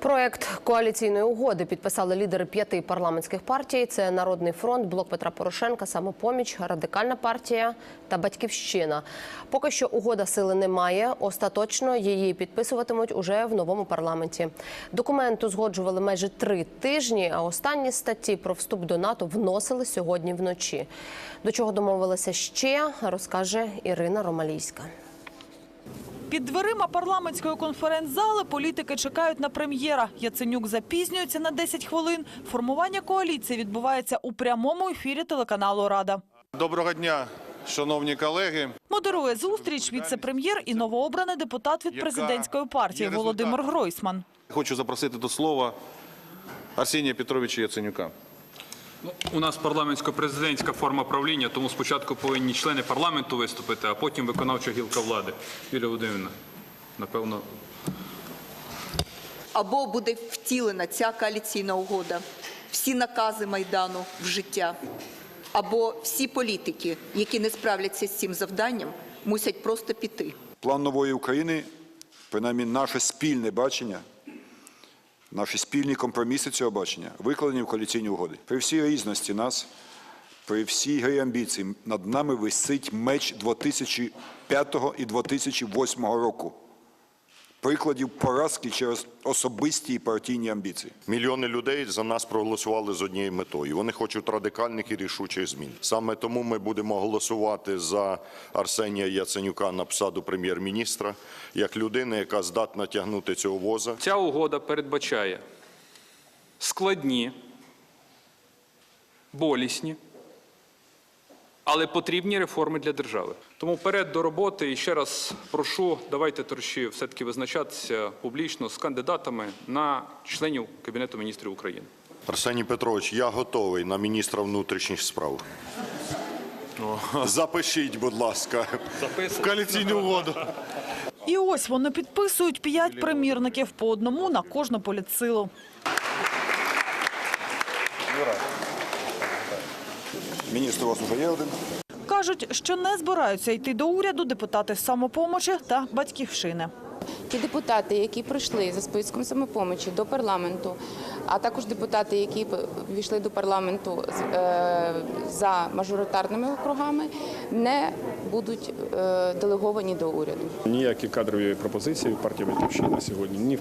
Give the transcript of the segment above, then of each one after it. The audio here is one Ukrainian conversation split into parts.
Проект коаліційної угоди підписали лідери п'яти парламентських партій: це Народний фронт, Блок Петра Порошенка, Самопоміч, Радикальна партія та Батьківщина. Поки що угода сили не має. Остаточно її підписуватимуть уже в новому парламенті. Документ узгоджували майже три тижні. А останні статті про вступ до НАТО вносили сьогодні вночі. До чого домовилися ще, розкаже Ірина Ромалійська. Під дверима парламентської конференц-зали політики чекають на прем'єра. Яценюк запізнюється на 10 хвилин. Формування коаліції відбувається у прямому ефірі телеканалу Рада. Доброго дня, шановні колеги. Модерує зустріч віце-прем'єр і новообраний депутат від президентської партії Володимир? Гройсман. Хочу запросити до слова Арсенія Петровича Яценюка. Ну, У нас парламентсько-президентська форма правління, тому спочатку повинні члени парламенту виступити, а потім виконавча гілка влади. Юлія Володимирівна, напевно, або буде втілена ця коаліційна угода, всі накази Майдану в життя, або всі політики, які не справляться з цим завданням, мусять просто піти. План нової України, принаймні наше спільне бачення, наші спільні компроміси цього бачення, викладені в коаліційні угоди. При всій різності нас, при всій грі амбіції над нами висить меч 2005 і 2008 року. Прикладів поразки через особисті і партійні амбіції. Мільйони людей за нас проголосували з однією метою. Вони хочуть радикальних і рішучих змін. Саме тому ми будемо голосувати за Арсенія Яценюка на посаду прем'єр-міністра як людини, яка здатна тягнути цього воза. ця угода передбачає складні, болісні, але потрібні реформи для держави. Тому вперед до роботи і ще раз прошу, давайте торші все-таки визначатися публічно з кандидатами на членів Кабінету міністрів України. Арсеній Петрович, я готовий на міністра внутрішніх справ. Запишіть, будь ласка, в коаліційну угоду. І ось вони підписують п'ять примірників по одному на кожну політсилу. Міністр у вас вже є один? Кажуть, що не збираються йти до уряду депутати самопомочі та батьківщини. Ті депутати, які прийшли за списком самопомочі до парламенту, а також депутати, які війшли до парламенту з- е, за мажоритарними округами, не будуть е, делеговані до уряду. Ніякі кадрові пропозиції партія Батьківщина сьогодні ні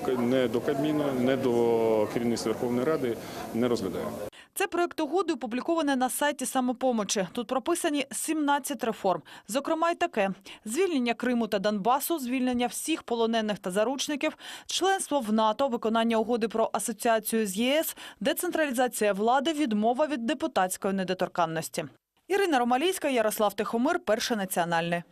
до Кабміну, не до керівництва Верховної Ради не розглядає. Це проект угоди опублікований на сайті самопомочі. Тут прописані 17 реформ. Зокрема, й таке: звільнення Криму та Донбасу, звільнення всіх полонених та заручників, членство в НАТО, виконання угоди про асоціацію з ЄС, децентралізація влади, відмова від депутатської недоторканності. Ірина Ромалійська, Ярослав Тихомир, перше національне.